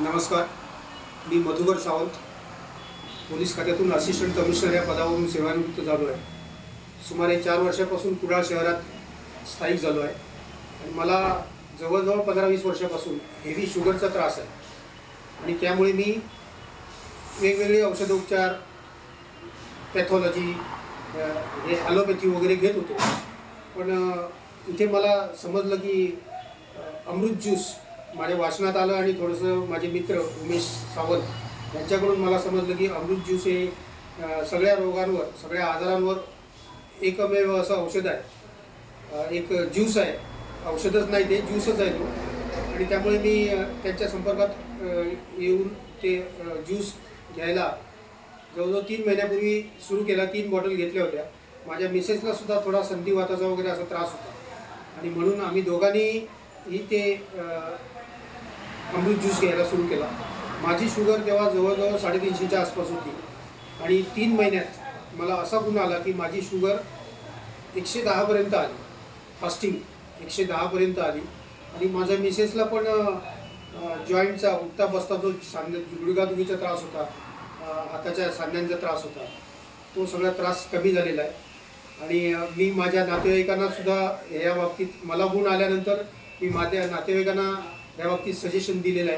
नमस्कार. मी मधुकर सावंत पोलीस खात्यातून असिस्टंट कमिशनर या पदावरून सेवानिवृत्त झालो आहे. सुमारे चार वर्षापासून कुडाळ शहरात स्थायिक झालो आहे. आणि मला जवळजवळ पंधरा वीस वर्षापासून हेवी शुगरचा त्रास आहे. आणि त्यामुळे मी वेगवेगळे औषधोपचार पॅथॉलॉजी हे ॲलोपॅथी वगैरे घेत होतो. पण इथे मला समजलं की अमृत ज्यूस माझ्या वाचनात आलं आणि थोडंसं माझे मित्र उमेश सावंत यांच्याकडून मला समजलं की अमृत ज्यूस हे सगळ्या रोगांवर सगळ्या आजारांवर एकमेव असं औषध आहे. एक ज्यूस आहे. औषधच नाही ते ज्यूसच आहे तो. आणि त्यामुळे मी त्यांच्या संपर्कात येऊन ते ज्यूस घ्यायला जवळजवळ तीन महिन्यापूर्वी सुरू केला तीन बॉटल घेतल्या होत्या. माझ्या मिसेसला सुद्धा थोडा संधिवाताचा वगैरे असा त्रास होता. आणि म्हणून आम्ही दोघांनी ही ते अमृत ज्यूस घ्यायला सुरू केला. माझी शुगर तेव्हा जवळजवळ साडेतीनशेच्या आसपास होती. आणि तीन महिन्यात मला असा गुण आला की माझी शुगर एकशे दहापर्यंत आली. फास्टिंग एकशे दहापर्यंत आली. आणि माझ्या मिसेसला पण जॉईंटचा उठता बसता जो सांध्या गुडघादुखीचा त्रास होता हाताच्या सांध्यांचा त्रास होता तो सगळा त्रास कमी झालेला आहे. आणि मी माझ्या नातेवाईकांनासुद्धा या बाबतीत मला गुण आल्यानंतर मी माझ्या नातेवाईकांना या बाबतीत सजेशन दिलेलं आहे.